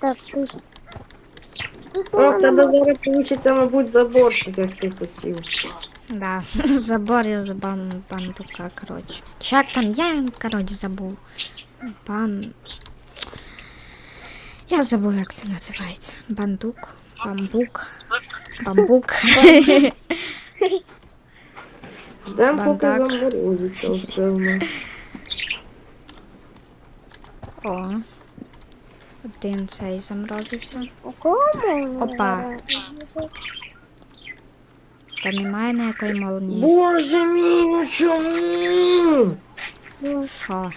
Так, ти. О, в тебе зараз вийде, мабуть, заборчик, як ти хотів. Да, забор із бан бандука, коротше. Чи як там, я, коротше, забув. Бан... Я забув, як це називається. Бандук, бамбук, бамбук. Ждемо, поки Бардак. заморозиться все в нас. О. Один цей заморозився. У можна? Опа. Та немає ніякої молнії. Боже мій, ну чому? Що?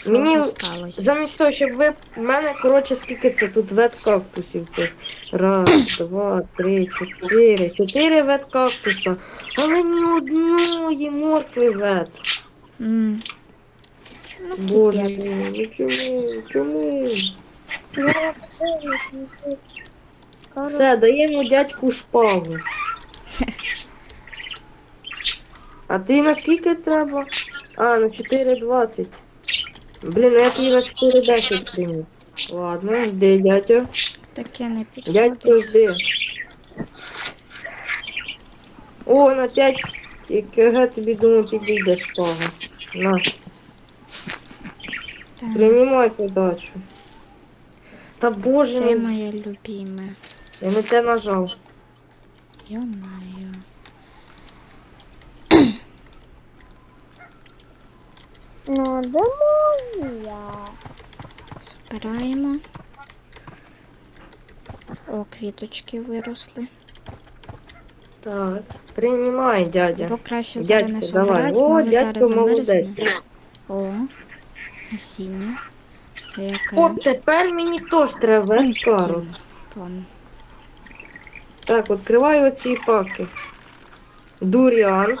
Що Мені сталося? замість того, щоб ви. в мене, коротше, скільки це тут вет кактусів. Це раз, два, три, чотири. Чотири веткактуса. Але ні одної моркви вет. М. Боже капець. мій, ну чому? Чому? Все, даємо дядьку шпагу. А ти на скільки треба? А, на 4,20. Блін, я тобі на 4,10 прийму. Ладно, жди, дядьо. Таке не Дядько, підходить. жди. О, на 5 КГ тобі думаю підійде шпага. На, Так, приймай подачу. Та боже Ти мій, моє любиме. я не те нажав. Йо-моє. Ну, думаю я. Збираємо. О, квіточки виросли. Так, приймай, дядя. Бо краще зараз не Дядько, давай. собирати, О, може дядько зараз замерзне. молодець. О, насіння. Це яке? От тепер мені теж треба веб-кару. Так, відкриваю оці паки. Дуріан.